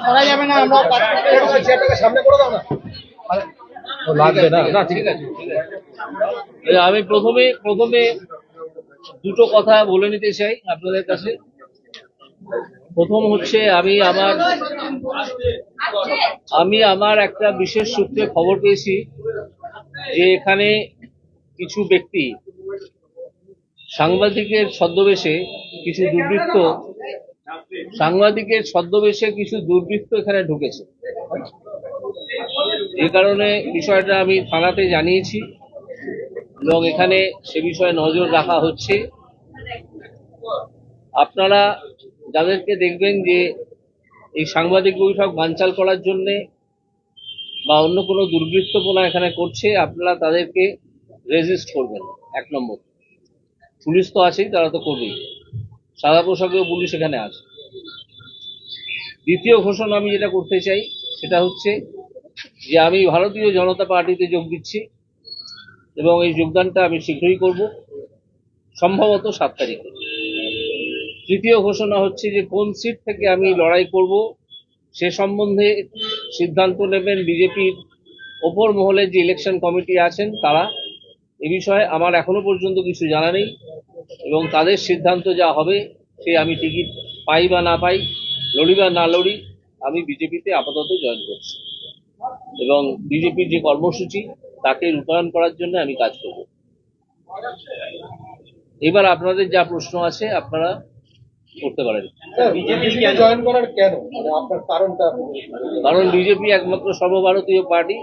করা যাবে না আমরা সামনে করে দাও না। লাগবে না। না ঠিক আছে আমি প্রথমে প্রথমে দুটো কথা বলে নিতে চাই আপনাদের কাছে। প্রথম হচ্ছে আমি আমার আমি আমার একটা বিশেষ সূত্রে খবর পেয়েছি যে এখানে কিছু ব্যক্তি সাংবাদিকের ছদ্মবেশে কিছু দুর্বৃত্ত সাংবাদিকের ছদ্মবেশে কিছু দুর্বৃত্ত এখানে ঢুকেছে। যে কারণে বিষয়টা আমি থানাতে জানিয়েছি এবং এখানে সে বিষয়ে নজর রাখা হচ্ছে। আপনারা যাদেরকে দেখবেন যে এই সাংবাদিক বৈঠক বানচাল করার জন্যে বা অন্য কোনো দুর্বৃত্তপনা এখানে করছে, আপনারা তাদেরকে রেজিস্ট করবেন। এক নম্বর। পুলিশ তো আছেই, তারা তো করবেই। সাদা পোশাকেও পুলিশ এখানে আছে। দ্বিতীয় ঘোষণা আমি যেটা করতে চাই, সেটা হচ্ছে যে আমি ভারতীয় জনতা পার্টিতে যোগ দিচ্ছি এবং এই যোগদানটা আমি শীঘ্রই করব, সম্ভবত সাত তারিখে। তৃতীয় ঘোষণা হচ্ছে যে কোন সিট থেকে আমি লড়াই করব, সে সম্বন্ধে সিদ্ধান্ত নেবেন বিজেপির ওপর মহলের যে ইলেকশন কমিটি আছেন তারা। এ বিষয়ে আমার এখনও পর্যন্ত কিছু জানা নেই এবং তাদের সিদ্ধান্ত যা হবে সে আমি টিকিট পাই বা না পাই লড়ি বা না লড়ি আমি বিজেপিতে আপাতত জয়েন করছি। এবং বিজেপির যে কর্মসূচি তাকে রূপায়ণ করার জন্য আমি কাজ করব। এবার আপনাদের যা প্রশ্ন আছে আপনারা করতে পারেন। বিজেপি জয়েন করার কেন? মানে আপনার কারণটা কারণ বিজেপি একমাত্র সর্বভারতীয় পার্টি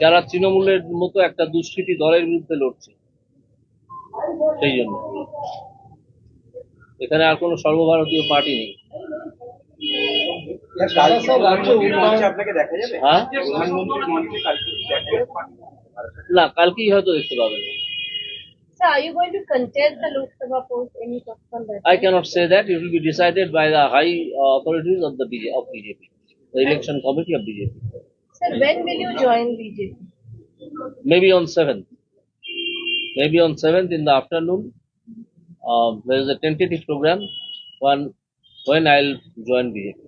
যারা তৃণমূলের মতো একটা দুষ্কৃতী দলের বিরুদ্ধে লড়ছে। সেই জন্য। এখানে আর কোনো সর্বভারতীয় পার্টি নেই হ্যাঁ না কালকেই হয়তো দেখতে পাবেন are you going to contest the Lok Sabha post? Any thoughts on that? I cannot say that. It will be decided by the high uh, authorities of the BJ, of BJP, the election committee of BJP. Sir, when will you join BJP? Maybe on seventh. Maybe on seventh in the afternoon. Uh, there is a tentative program. One when I'll join BJP.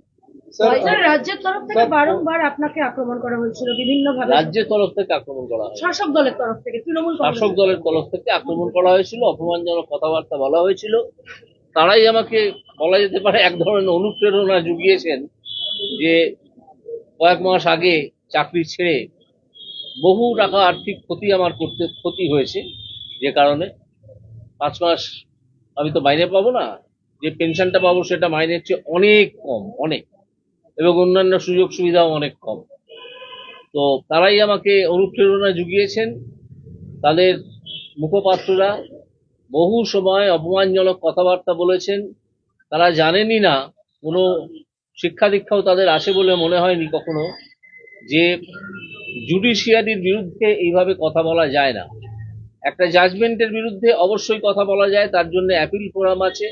Sir রাজ্যের তরফ থেকে বারংবার আপনাকে আক্রমণ করা হয়েছিল বিভিন্ন ভাবে রাজ্যের তরফ থেকে আক্রমণ করা হয় শাসক দলের তরফ থেকে তৃণমূল শাসক দলের তরফ থেকে আক্রমণ করা হয়েছিল অপমানজনক কথাবার্তা বলা হয়েছিল তারাই আমাকে বলা যেতে পারে এক ধরনের অনুপ্রেরণা জুগিয়েছেন যে কয়েক মাস আগে চাকরি ছেড়ে বহু টাকা আর্থিক ক্ষতি আমার করতে ক্ষতি হয়েছে যে কারণে পাঁচ মাস আমি তো মাইনে পাবো না। যে পেনশনটা পাবো সেটা মাইনের চেয়ে অনেক কম, অনেক। এবং অন্যান্য সুযোগ সুবিধাও অনেক কম। তো তারাই আমাকে অনুপ্রেরণা জুগিয়েছেন। তাদের মুখপাত্ররা বহু সময় অপমানজনক কথাবার্তা বলেছেন। তারা জানেনই না, কোনো শিক্ষা দীক্ষাও তাদের আছে বলে মনে হয়নি কখনো, যে জুডিশিয়ারির বিরুদ্ধে এইভাবে কথা বলা যায় না। একটা জাজমেন্টের বিরুদ্ধে অবশ্যই কথা বলা যায়, তার জন্য অ্যাপিল ফোরাম আছে,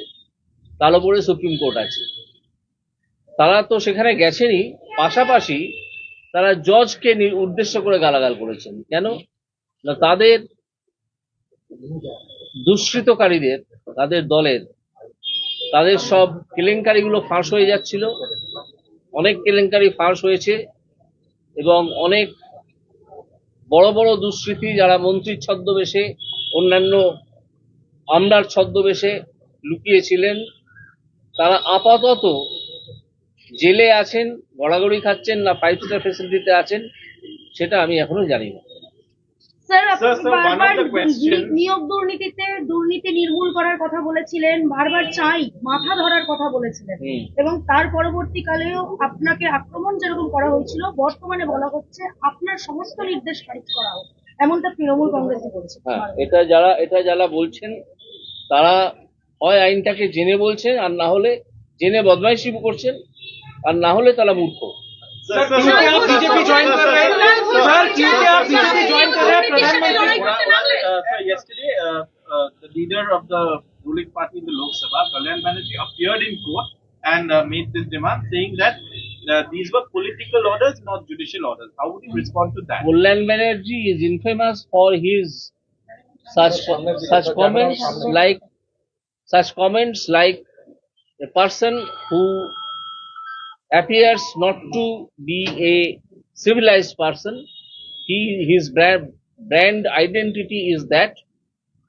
তার উপরে সুপ্রিম কোর্ট আছে। তারা তো সেখানে গেছেনই, পাশাপাশি তারা জজকে উদ্দেশ্য করে গালাগাল করেছেন। কেন? না তাদের দুষ্কৃতকারীদের, তাদের দলের, তাদের সব কেলেঙ্কারিগুলো ফাঁস হয়ে যাচ্ছিল। অনেক কেলেঙ্কারি ফাঁস হয়েছে এবং অনেক বড় বড় দুষ্কৃতি যারা মন্ত্রীর ছদ্মবেশে, অন্যান্য আমলার ছদ্মবেশে লুকিয়েছিলেন, তারা আপাতত জেলে আছেন, গড়াগড়ি খাচ্ছেন না ফাইভ স্টার ফেসিলিটিতে আছেন, সেটা আমি এখনও জানি না। স্যার আপনি বারবার নিয়োগ দুর্নীতিতে দুর্নীতি নির্মূল করার কথা বলেছিলেন বারবার চাই মাথা ধরার কথা বলেছিলেন। এবং তার পরবর্তীকালেও আপনাকে আক্রমণ যেরকম করা হয়েছিল বর্তমানে বলা হচ্ছে আপনার সমস্ত নির্দেশ খারিজ করা হোক এমনটা তৃণমূল কংগ্রেসই বলছে। হ্যাঁ এটা যারা এটা যারা বলছেন তারা হয় আইনটাকে জেনে বলছেন আর না হলে জেনে বদমাইশি করছেন আর না হলে তারা মূর্খ। सर ठीक है आप बीजेपी ज्वाइन कर रहे हैं सर ठीक है आप बीजेपी ज्वाइन कर रहे हैं प्रधानमंत्री sir yesterday uh, uh, the leader of the ruling party in the Lok Sabha Kalyan Banerjee appeared in court and uh, made this demand saying that uh, these were political orders not judicial orders how would you respond to that Mullan Banerjee is infamous for his such such comments like such comments like a person who appears not to be a civilized person. He his brand brand identity is that,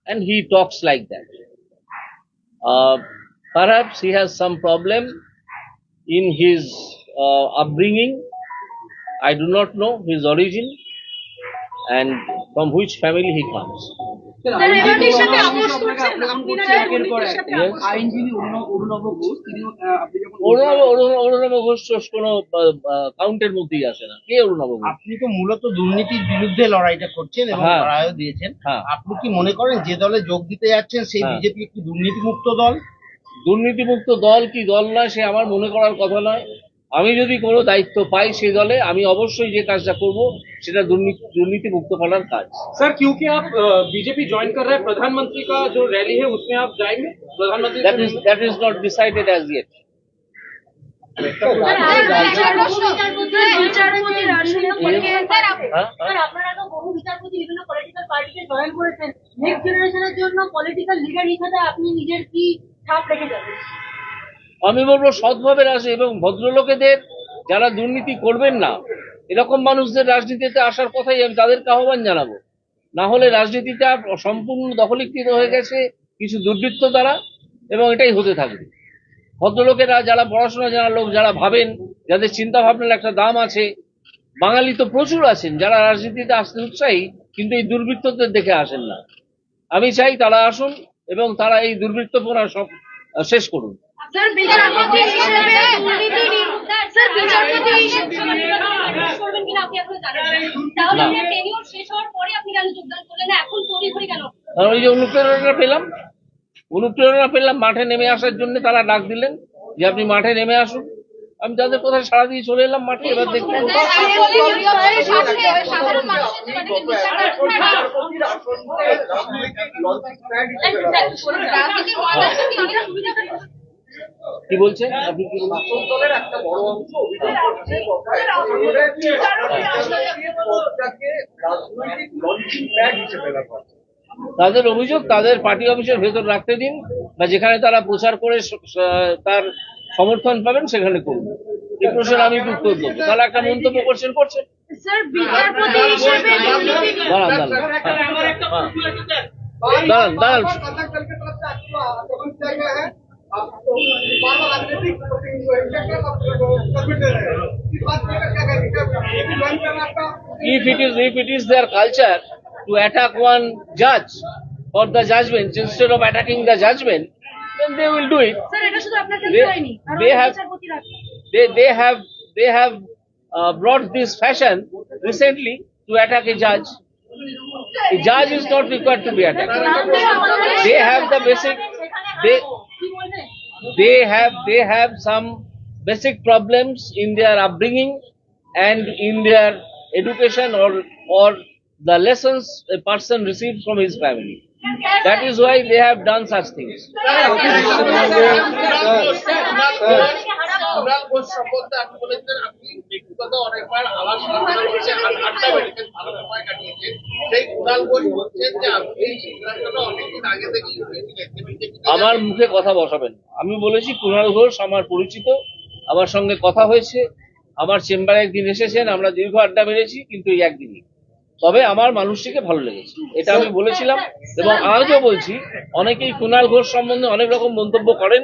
and he talks like that. Uh, perhaps he has some problem in his uh, upbringing. I do not know his origin and from which family he comes. অরুণব Ghosh কোনো কাউন্টের মধ্যেই আসে না কে অরুণাব ঘোষ আপনি তো মূলত দুর্নীতির বিরুদ্ধে লড়াইটা করছেন এবং হ্যাঁ। লড়াইও দিয়েছেন হ্যাঁ। আপনি কি মনে করেন যে দলে যোগ দিতে যাচ্ছেন সেই হ্যাঁ। বিজেপি একটি দুর্নীতিমুক্ত দল দুর্নীতিমুক্ত দল কি দল নয় সে আমার মনে করার কথা নয় আমি যদি কোনো দায়িত্ব পাই সেই দলে আমি অবশ্যই যে কাজটা করব সেটা দুর্নীতি দুর্নীতি মুক্ত করার কাজ सर क्योंकि आप बीजेपी ज्वाइन कर रहे हैं प्रधानमंत्री का जो रैली है उसमें आप जाएंगे प्रधानमंत्री that is that is not decided as yet বিচারপতির আসনে থেকে স্যার আপ- হ্যাঁ স্যার আপনারা তো বহু বিচারপতি বিভিন্ন পলিটিক্যাল পার্টিকে জয়েন করেছেন নেক্সট জেনারেশনের জন্য পলিটিক্যাল লিডার হিসেবে আপনি নিজের কি ছাপ রেখে যাবেন আমি বলব সৎভাবে আসে এবং ভদ্রলোকেদের যারা দুর্নীতি করবেন না, এরকম মানুষদের রাজনীতিতে আসার কথাই আমি তাদেরকে আহ্বান জানাব। না হলে রাজনীতিটা সম্পূর্ণ দখলীকৃত হয়ে গেছে কিছু দুর্বৃত্ত দ্বারা এবং এটাই হতে থাকবে। ভদ্রলোকেরা যারা পড়াশোনা জানা লোক, যারা ভাবেন যাদের চিন্তা ভাবনার একটা দাম আছে, বাঙালি তো প্রচুর আছেন, যারা রাজনীতিতে আসতে উৎসাহী, কিন্তু এই দুর্বৃত্তদের দেখে আসেন না। আমি চাই তারা আসুন এবং তারা এই দুর্বৃত্তপনা সব শেষ করুন। স্যার বিচারপতি হিসেবে দুর্নীতি স্যার বিচারপতি হিসেবে করবেন কিনা আপনি এখনও জানেন না। তাহলে আপনার টেনিওর শেষ হওয়ার পরে আপনি কেন যোগদান করলেন না এখন তড়ি ঘড়ি কেন ওই যে অনুপ্রেরণা পেলাম অনুপ্রেরণা পেলাম মাঠে নেমে আসার জন্য তারা ডাক দিলেন যে আপনি মাঠে নেমে আসুন আমি তাদের কোথায় সারা দিয়ে চলে এলাম মাঠে এবার রাজনীতির ময়দানে কি অনেক সুবিধা থাকে? কি বলছেন? আপনি কি বলছেন একটা বড় অংশ অভিযোগ করছে রাজনৈতিক লঞ্চিং প্যাড হিসেবে ব্যবহার তাদের অভিযোগ তাদের পার্টি অফিসের ভেতর রাখতে দিন বা যেখানে তারা প্রচার করে তার সমর্থন পাবেন সেখানে করুন। এই প্রশ্নের আমি উত্তর দেবো। তাহলে একটা মন্তব্য করছেন করছেন। দাঁড়ান দাঁড়ান। দাঁড়ান দাঁড়ান। If it is if it is their culture to attack one judge or the judgment instead of attacking the judgment, then they will do it. They, they have they they have they have uh, brought this fashion recently to attack a judge. A judge is not required to be attacked. They have the basic they they have they have some basic problems in their upbringing and in their education or or the lessons a person receives from his family. That is why they have done such things. আমার মুখে কথা বসাবেন আমি বলেছি কুণাল ঘোষ আমার পরিচিত, আমার সঙ্গে কথা হয়েছে। আমার চেম্বারে একদিন এসেছেন, আমরা দীর্ঘ আড্ডা মেরেছি, কিন্তু এই একদিনই। তবে আমার মানুষটিকে ভালো লেগেছে। এটা আমি বলেছিলাম এবং আজও বলছি অনেকেই কুণাল ঘোষ সম্বন্ধে অনেক রকম মন্তব্য করেন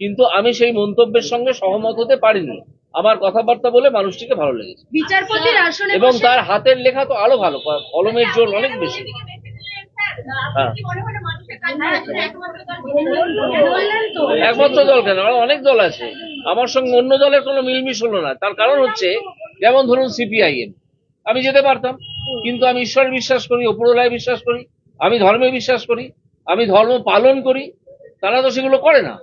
কিন্তু আমি সেই মন্তব্যের সঙ্গে সহমত হতে পারিনি। আমার কথাবার্তা বলে মানুষটিকে ভালো লেগেছে। বিচারপতির আসনে এবং তার হাতের লেখা তো আরও ভালো কলমের জোর অনেক বেশি। হ্যাঁ। একমাত্র দল কেন? আরও অনেক দল আছে। আমার সঙ্গে অন্য দলের কোনো মিলমিশ হলো না। তার কারণ হচ্ছে যেমন ধরুন সিপিআইএম। আমি যেতে পারতাম। কিন্তু আমি ঈশ্বরে বিশ্বাস করি ওপরলায় বিশ্বাস করি আমি ধর্মে বিশ্বাস করি আমি ধর্ম পালন করি তারা তো সেগুলো করে না।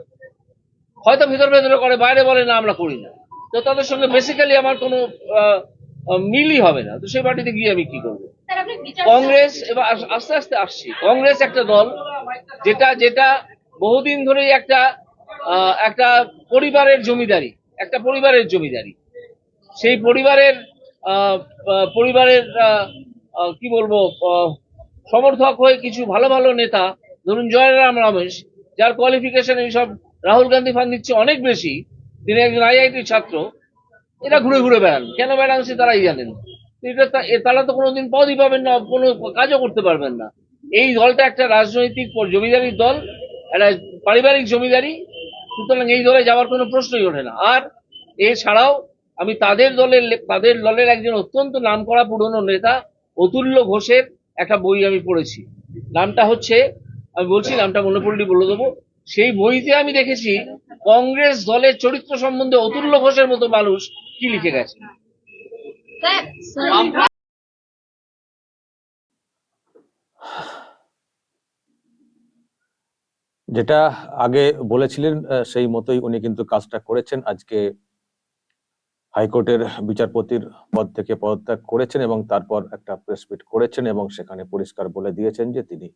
হয়তো ভেতর ভেতরে করে বাইরে বলে না আমরা করি না। তো তাদের সঙ্গে বেসিক্যালি আমার কোনো মিলই হবে না। তো সেই পার্টিতে গিয়ে আমি কি করব? কংগ্রেস এবার আস্তে আস্তে আসছি। কংগ্রেস একটা দল যেটা যেটা বহুদিন ধরেই একটা একটা পরিবারের জমিদারি একটা পরিবারের জমিদারি। সেই পরিবারের পরিবারের কি বলব সমর্থক হয়ে কিছু ভালো ভালো নেতা, ধরুন জয়রাম রমেশ, যার কোয়ালিফিকেশন এইসব রাহুল গান্ধী ফান্ড দিচ্ছে অনেক বেশি, তিনি একজন আইআইটির ছাত্র, এরা ঘুরে ঘুরে বেড়ান। কেন বেড়ান সে তারাই জানেন। এটা তারা তো কোনোদিন পদই পাবেন না, কোনো কাজও করতে পারবেন না। এই দলটা একটা রাজনৈতিক জমিদারির দল, একটা পারিবারিক জমিদারি, সুতরাং এই দলে যাওয়ার কোনো প্রশ্নই ওঠে না। আর এছাড়াও আমি তাদের দলের তাদের দলের একজন অত্যন্ত নামকরা পুরনো নেতা, অতুল্য ঘোষের একটা বই আমি পড়েছি। নামটা হচ্ছে, আমি বলছি, নামটা মনে পড়লি বলে দেবো। সেই বইতে আমি দেখেছি, কংগ্রেস দলের চরিত্র সম্বন্ধে অতুল্য ঘোষের মতো মানুষ কি লিখে গেছে। যেটা আগে বলেছিলেন সেই মতোই উনি কিন্তু কাজটা করেছেন। আজকে হাইকোর্টের বিচারপতির পদ থেকে পদত্যাগ করেছেন এবং তারপর একটা প্রেস মিট করেছেন এবং সেখানে পরিষ্কার বলে দিয়েছেন যে তিনি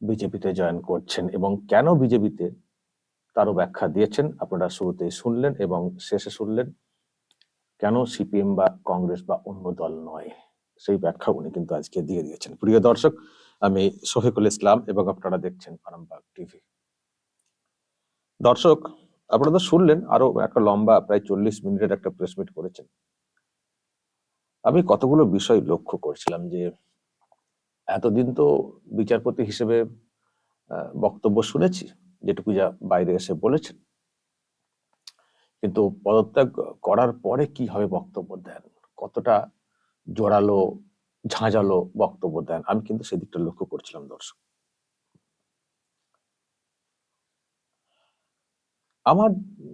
বিজেপিতে জয়েন করছেন এবং কেন বিজেপিতে তারও ব্যাখ্যা দিয়েছেন আপনারা শুরুতেই শুনলেন এবং শেষে শুনলেন, কেন সিপিএম বা কংগ্রেস বা অন্য দল নয়? সেই ব্যাখ্যা উনি কিন্তু আজকে দিয়ে দিয়েছেন। প্রিয় দর্শক, আমি শফিকুল ইসলাম এবং আপনারা দেখছেন আরামবাগ টিভি। দর্শক আপনারা শুনলেন, আরও একটা লম্বা প্রায় চল্লিশ মিনিটের একটা প্রেস মিট করেছেন। আমি কতগুলো বিষয় লক্ষ্য করছিলাম যে, এতদিন তো বিচারপতি হিসেবে বক্তব্য শুনেছি, যেটুকু যা বাইরে এসে বলেছেন। কিন্তু পদত্যাগ করার পরে কীভাবে বক্তব্য দেন? কতটা জোরালো, ঝাঁঝালো বক্তব্য দেন? আমি কিন্তু সেদিকটা লক্ষ্য করছিলাম দর্শক। আমার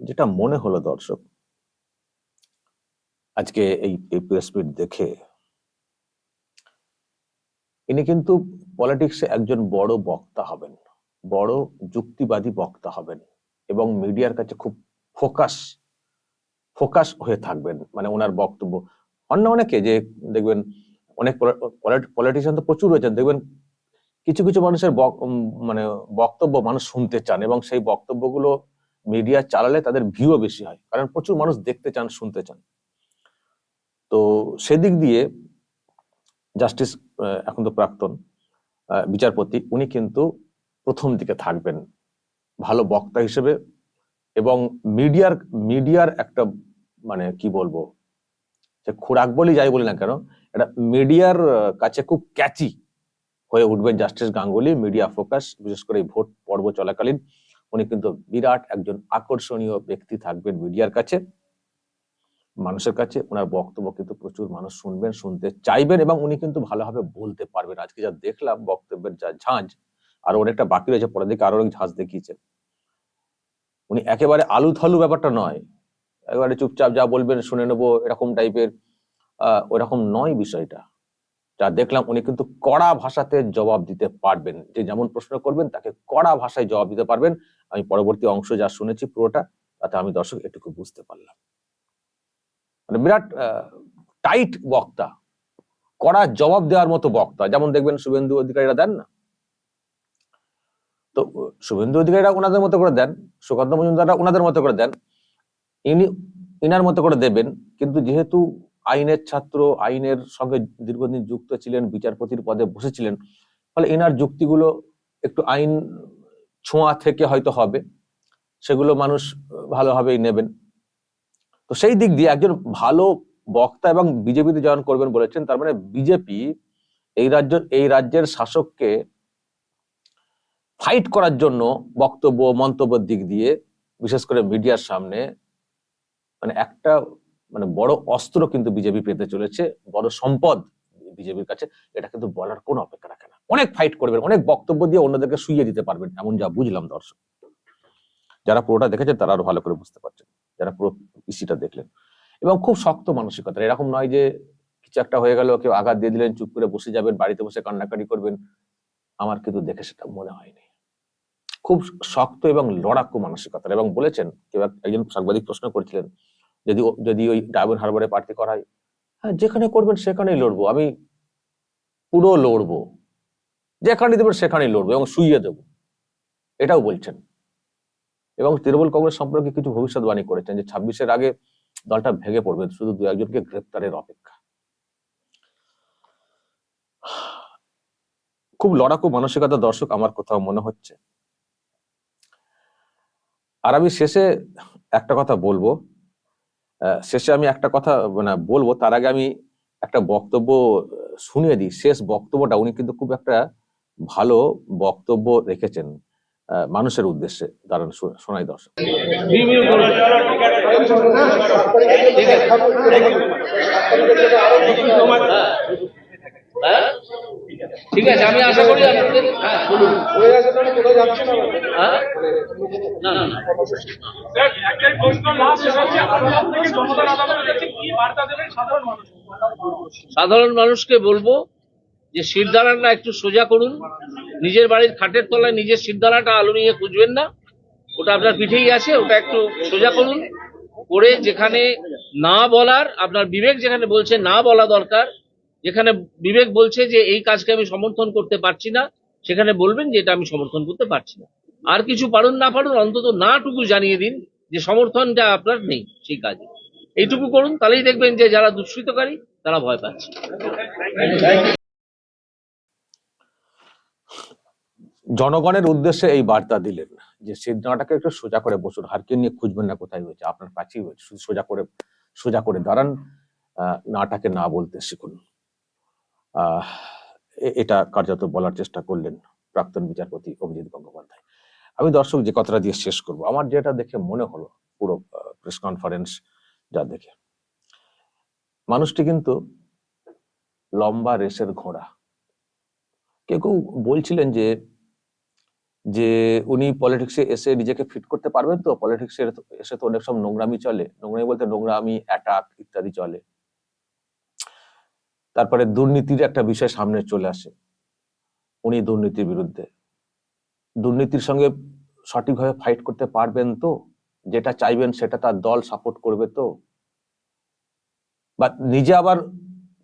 যেটা মনে হলো দর্শক, আজকে এই এই প্রেস মিট দেখে ইনি কিন্তু পলিটিক্সে একজন বড় বক্তা হবেন, বড় যুক্তিবাদী বক্তা হবেন এবং মিডিয়ার কাছে খুব ফোকাস ফোকাস হয়ে থাকবেন। মানে ওনার বক্তব্য, অন্য অনেকে যে দেখবেন অনেক পলিটিশিয়ান তো প্রচুর রয়েছেন, দেখবেন কিছু কিছু মানুষের মানে বক্তব্য মানুষ শুনতে চান এবং সেই বক্তব্যগুলো মিডিয়া চালালে তাদের ভিউও বেশি হয়। কারণ প্রচুর মানুষ দেখতে চান, শুনতে চান। তো সেদিক দিয়ে জাস্টিস এখন তো প্রাক্তন বিচারপতি, উনি কিন্তু প্রথম দিকে থাকবেন। ভালো বক্তা হিসেবে এবং মিডিয়ার মিডিয়ার একটা মানে কি বলব, যে খোরাক বলি যাই বলি না কেন এটা মিডিয়ার কাছে খুব ক্যাচি হয়ে উঠবেন জাস্টিস গাঙ্গুলি মিডিয়া ফোকাস বিশেষ করে এই ভোট পর্ব চলাকালীন। উনি কিন্তু বিরাট একজন আকর্ষণীয় ব্যক্তি থাকবেন মিডিয়ার কাছে, মানুষের কাছে। ওনার বক্তব্য কিন্তু প্রচুর মানুষ শুনবেন, শুনতে চাইবেন এবং উনি কিন্তু ভালোভাবে বলতে পারবেন। আজকে যা দেখলাম বক্তব্যের যা ঝাঁঝ আর অনেকটা বাকি রয়েছে, পরের দিকে আরও অনেক ঝাঁঝ দেখিয়েছেন উনি একেবারে আলু থালু ব্যাপারটা নয়। একেবারে চুপচাপ যা বলবেন শুনে নেব, এরকম টাইপের আহ, ওরকম নয় বিষয়টা। যা দেখলাম উনি কিন্তু কড়া ভাষাতে জবাব দিতে পারবেন। যে যেমন প্রশ্ন করবেন, তাকে কড়া ভাষায় জবাব দিতে পারবেন। আমি পরবর্তী অংশ যা শুনেছি পুরোটা, তাতে আমি দর্শক এটুকু বুঝতে পারলাম। মানে বিরাট টাইট বক্তা, কড়া জবাব দেওয়ার মতো বক্তা। যেমন দেখবেন শুভেন্দু অধিকারীরা দেন না? তো, শুভেন্দু অধিকারীরা ওনাদের মতো করে দেন, সুকান্ত মজুমদাররা ওনাদের মতো করে দেন। ইনি, ইনার মতো করে দেবেন, কিন্তু যেহেতু আইনের ছাত্র, আইনের সঙ্গে দীর্ঘদিন যুক্ত ছিলেন, বিচারপতির পদে বসেছিলেন। ফলে এনার যুক্তিগুলো একটু আইন ছোঁয়া থেকে হয়তো হবে, সেগুলো মানুষ ভালোভাবেই নেবেন। তো সেই দিক দিয়ে একজন ভালো বক্তা এবং বিজেপিতে জয়েন করবেন বলেছেন, তার মানে বিজেপি এই রাজ্য এই রাজ্যের শাসককে ফাইট করার জন্য বক্তব্য, মন্তব্যের দিক দিয়ে, বিশেষ করে মিডিয়ার সামনে মানে একটা মানে বড় অস্ত্র কিন্তু বিজেপি পেতে চলেছে, বড় সম্পদ বিজেপির কাছে, এটা কিন্তু বলার কোনো অপেক্ষা রাখে না। অনেক ফাইট করবেন, অনেক বক্তব্য দিয়ে অন্যদেরকে শুইয়ে দিতে পারবেন, এমন যা বুঝলাম দর্শক। যারা পুরোটা দেখেছেন, তারা আরও ভালো করে বুঝতে পারছেন, যারা পুরো ইসিটা দেখলেন। এবং খুব শক্ত মানসিকতা, এরকম নয় যে কিছু একটা হয়ে গেল, কেউ আঘাত দিয়ে দিলেন, চুপ করে বসে যাবেন, বাড়িতে বসে কান্নাকাটি করবেন, আমার কিন্তু দেখে সেটা মনে হয়নি। খুব শক্ত এবং লড়াকু মানসিকতা এবং বলেছেন, কেউ একজন সাংবাদিক প্রশ্ন করেছিলেন যদি যদি ওই ডায়মন্ড হারবারে প্রার্থী করা হয় হ্যাঁ যেখানে করবেন সেখানেই লড়বো। আমি পুরো লড়বো। যেখানে দেবেন সেখানেই লড়বো এবং শুইয়ে দেবো। এটাও বলছেন। এবং তৃণমূল কংগ্রেস সম্পর্কে কিছু ভবিষ্যৎবাণী করেছেন যে ছাব্বিশের আগে দলটা ভেঙে পড়বে, শুধু দু একজনকে গ্রেপ্তারের অপেক্ষা। খুব লড়াকু মানসিকতা দর্শক আমার কোথাও মনে হচ্ছে। আর আমি শেষে একটা কথা বলব। শেষে আমি একটা কথা মানে বলব তার আগে আমি একটা বক্তব্য শুনিয়ে দিই। শেষ বক্তব্যটা উনি কিন্তু খুব একটা ভালো বক্তব্য রেখেছেন আহ, মানুষের উদ্দেশ্যে। দাঁড়ান শোনাই দর্শক। ঠিক আছে। হ্যাঁ? ঠিক আছে আমি আশা করি আপনাদের হ্যাঁ বলুন। হ্যাঁ? না না না। স্যার একটাই প্রশ্ন লাস্ট সেটা হচ্ছে আপনার থেকে জনতার আদালতের কাছে কি বার্তা দেবেন সাধারণ সাধারণ মানুষকে বলব যে শিরদাঁড়াটা একটু সোজা করুন। নিজের বাড়ির খাটের তলায় নিজের শিরদাঁড়াটা আলো নিয়ে খুঁজবেন না। ওটা আপনার পিঠেই আছে ওটা একটু সোজা করুন। করে যেখানে না বলার আপনার বিবেক যেখানে বলছে না বলা দরকার যেখানে বিবেক বলছে যে এই কাজকে আমি সমর্থন করতে পারছি না, সেখানে বলবেন যে এটা আমি সমর্থন করতে পারছি না। আর কিছু পারুন না পারুন, অন্তত নাটুকু জানিয়ে দিন যে সমর্থনটা আপনার নেই সেই কাজে। এইটুকু করুন, তাহলেই দেখবেন যে যারা দুষ্কৃতকারী তারা ভয় পাচ্ছে। জনগণের উদ্দেশ্যে এই বার্তা দিলেন যে সিদ্ধাটাকে একটু সোজা করে বসুন। হারকে নিয়ে খুঁজবেন না কোথায় হয়েছে, আপনার কাছেই হয়েছে। সোজা করে সোজা করে দাঁড়ান নাটাকে না বলতে শিখুন। এটা কার্যত বলার চেষ্টা করলেন প্রাক্তন বিচারপতি অভিজিৎ গঙ্গোপাধ্যায়। আমি দর্শক যে কথাটা দিয়ে শেষ করব, আমার যেটা দেখে মনে হলো পুরো প্রেস কনফারেন্স যা দেখে। মানুষটি কিন্তু লম্বা রেসের ঘোড়া। কেউ কেউ বলছিলেন যে যে উনি পলিটিক্সে এসে নিজেকে ফিট করতে পারবেন তো? পলিটিক্সে এসে তো অনেক সব নোংরামি চলে। নোংরামি বলতে নোংরামি অ্যাটাক ইত্যাদি চলে। তারপরে দুর্নীতির একটা বিষয় সামনে চলে আসে। উনি দুর্নীতির বিরুদ্ধে। দুর্নীতির সঙ্গে সঠিকভাবে ফাইট করতে পারবেন তো? যেটা চাইবেন সেটা তার দল সাপোর্ট করবে তো? বা নিজে আবার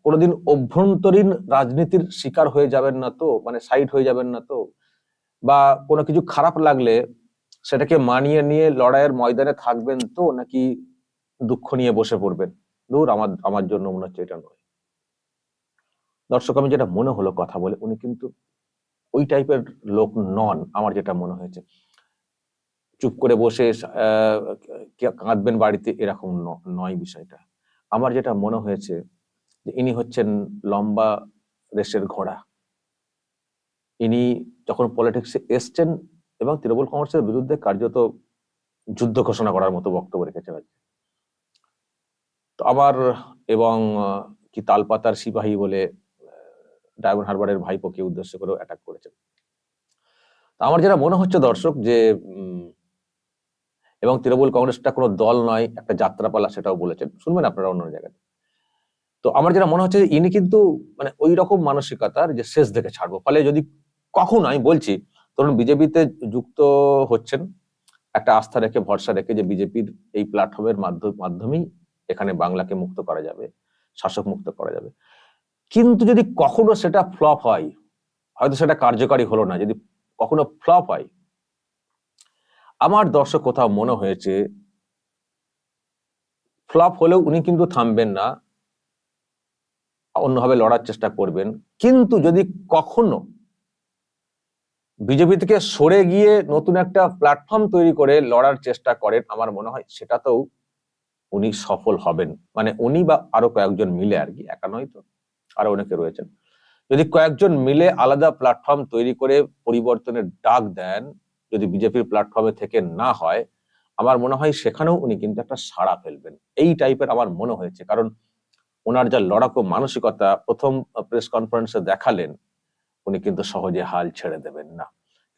কোনোদিন অভ্যন্তরীণ রাজনীতির শিকার হয়ে যাবেন না তো? মানে সাইড হয়ে যাবেন না তো? বা কোনো কিছু খারাপ লাগলে সেটাকে মানিয়ে নিয়ে লড়াইয়ের ময়দানে থাকবেন তো? নাকি দুঃখ নিয়ে বসে পড়বেন? দূর আমার আমার জন্য মনে হচ্ছে এটা নয়। দর্শক, আমি যেটা মনে হলো কথা বলে, উনি কিন্তু ওই টাইপের লোক নন, আমার যেটা মনে হয়েছে। চুপ করে বসে কাঁদবেন বাড়িতে, এরকম নয় বিষয়টা। আমার যেটা মনে হয়েছে যে, ইনি হচ্ছেন লম্বা রেসের ঘোড়া। ইনি যখন পলিটিক্সে এসছেন এবং তৃণমূল কংগ্রেসের বিরুদ্ধে কার্যত যুদ্ধ ঘোষণা করার মতো বক্তব্য রেখেছেন আজকে। তো আবার এবং কি তালপাতার সিপাহী বলে ডায়মন্ড হারবারের ভাইপোকে উদ্দেশ্য করে অ্যাটাক করেছেন। তো আমার যেটা মনে হচ্ছে দর্শক যে এবং তৃণমূল কংগ্রেসটা কোনো দল নয়, একটা যাত্রাপালা সেটাও বলেছেন। শুনবেন আপনারা অন্য জায়গায় তো আমার যেটা মনে হচ্ছে ইনি কিন্তু মানে ওই রকম মানসিকতার যে শেষ দেখে ছাড়বো। ফলে যদি কখনো আমি বলছি, ধরুন বিজেপিতে যুক্ত হচ্ছেন, একটা আস্থা রেখে, ভরসা রেখে যে বিজেপির এই প্ল্যাটফর্মের মাধ্যমেই এখানে বাংলাকে মুক্ত করা যাবে, শাসক মুক্ত করা যাবে। কিন্তু যদি কখনো সেটা ফ্লপ হয়, হয়তো সেটা কার্যকারী হলো না, যদি কখনো ফ্লপ হয়, আমার দর্শক কোথাও মনে হয়েছে, ফ্লপ হলেও উনি কিন্তু থামবেন না, অন্যভাবে লড়ার চেষ্টা করবেন। কিন্তু যদি কখনো বিজেপি থেকে সরে গিয়ে নতুন একটা প্ল্যাটফর্ম তৈরি করে লড়ার চেষ্টা করেন, আমার মনে হয় সেটাতেও উনি সফল হবেন। মানে উনি বা আরও কয়েকজন মিলে আর কি, একা নয় তো। আরও অনেকে রয়েছেন। যদি কয়েকজন মিলে আলাদা প্ল্যাটফর্ম তৈরি করে পরিবর্তনের ডাক দেন, যদি বিজেপির প্ল্যাটফর্মে থেকে না হয়, আমার মনে হয় সেখানেও উনি কিন্তু একটা সাড়া ফেলবেন। এই টাইপের আমার মনে হয়েছে। কারণ ওনার যা লড়াকু মানসিকতা প্রথম প্রেস কনফারেন্সে দেখালেন, উনি কিন্তু সহজে হাল ছেড়ে দেবেন না।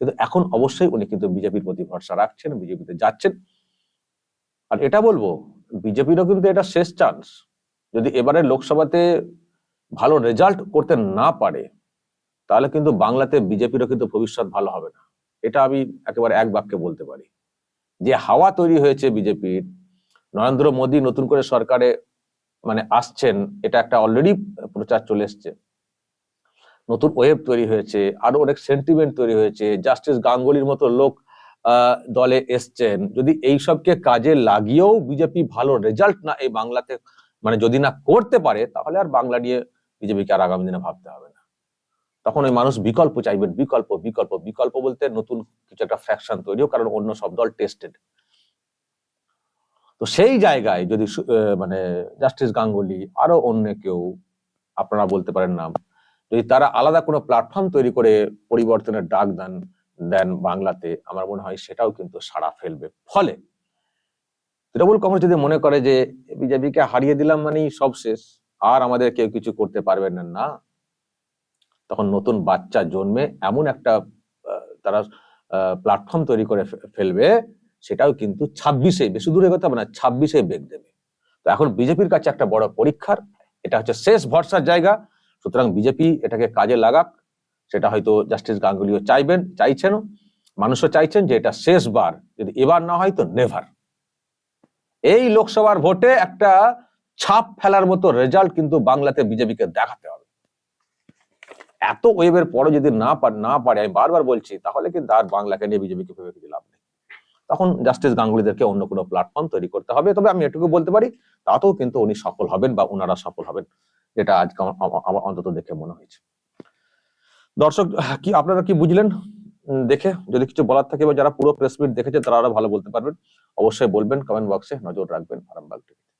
কিন্তু এখন অবশ্যই উনি কিন্তু বিজেপির প্রতি ভরসা রাখছেন, বিজেপিতে যাচ্ছেন। আর এটা বলব, বিজেপিরও কিন্তু এটা শেষ চান্স যদি এবারে লোকসভাতে ভালো রেজাল্ট করতে না পারে, তাহলে কিন্তু বাংলাতে বিজেপিরও কিন্তু ভবিষ্যৎ ভালো হবে না। এটা আমি একেবারে এক বাক্যে বলতে পারি। যে হাওয়া তৈরি হয়েছে বিজেপির, নরেন্দ্র মোদী নতুন করে সরকারে মানে আসছেন, এটা একটা অলরেডি প্রচার চলে এসছে। নতুন ওয়েব তৈরি হয়েছে, আরও অনেক সেন্টিমেন্ট তৈরি হয়েছে জাস্টিস গাঙ্গুলির মতো লোক দলে এসছেন। যদি এইসবকে কাজে লাগিয়েও বিজেপি ভালো রেজাল্ট না এই বাংলাতে মানে যদি না করতে পারে, তাহলে আর বাংলা নিয়ে বিজেপিকে আর আগামী দিনে ভাবতে হবে না। তখন ওই মানুষ বিকল্প চাইবেন, বিকল্প বিকল্প বিকল্প বলতে নতুন কিছু একটা ফ্যাকশন তৈরি হোক, কারণ অন্য সব দল টেস্টেড তো সেই জায়গায় যদি মানে জাস্টিস গাঙ্গুলি আরও অন্য কেউ, আপনারা বলতে পারেন নাম, যদি তারা আলাদা কোনো প্ল্যাটফর্ম তৈরি করে পরিবর্তনের ডাক দেন দেন বাংলাতে, আমার মনে হয় সেটাও কিন্তু সাড়া ফেলবে। ফলে তৃণমূল কংগ্রেস যদি মনে করে যে বিজেপিকে হারিয়ে দিলাম মানেই সব শেষ। আর আমাদের কেউ কিছু করতে পারবেন না না। তখন নতুন বাচ্চা জন্মে এমন একটা তারা প্ল্যাটফর্ম তৈরি করে ফেলবে, সেটাও কিন্তু ছাব্বিশে বেশি দূরে কথা হবে না ছাব্বিশে বেগ দেবে। তো এখন বিজেপির কাছে একটা বড় পরীক্ষার, এটা হচ্ছে শেষ ভরসার জায়গা। সুতরাং বিজেপি এটাকে কাজে লাগাক, সেটা হয়তো জাস্টিস গাঙ্গুলিও চাইবেন চাইছেন মানুষও চাইছেন যে এটা শেষবার, যদি এবার না হয় তো নেভার এই লোকসভার ভোটে একটা ছাপ ফেলার মতো রেজাল্ট কিন্তু বাংলাতে বিজেপিকে দেখাতে হবে। এত ওয়েবের পরে যদি না না পারে, আমি বারবার বলছি, তাহলে কিন্তু আর বাংলাকে নিয়ে বিজেপিকে ভেবে কিছু লাভ নেই। তখন জাস্টিস গাঙ্গুলিদেরকে অন্য কোনো প্ল্যাটফর্ম তৈরি করতে হবে, তবে আমি এটুকু বলতে পারি, তাতেও কিন্তু উনি সফল হবেন বা ওনারা সফল হবেন, যেটা আজকে আমার অন্তত দেখে মনে হয়েছে। দর্শক, কি আপনারা কি বুঝলেন? দেখে, যদি কিছু বলার থাকে বা যারা পুরো প্রেস মিট দেখেছে, তারা আরও ভালো বলতে পারবেন। অবশ্যই বলবেন কমেন্ট বক্সে নজর রাখবেন, আরামবাগ টিভিতে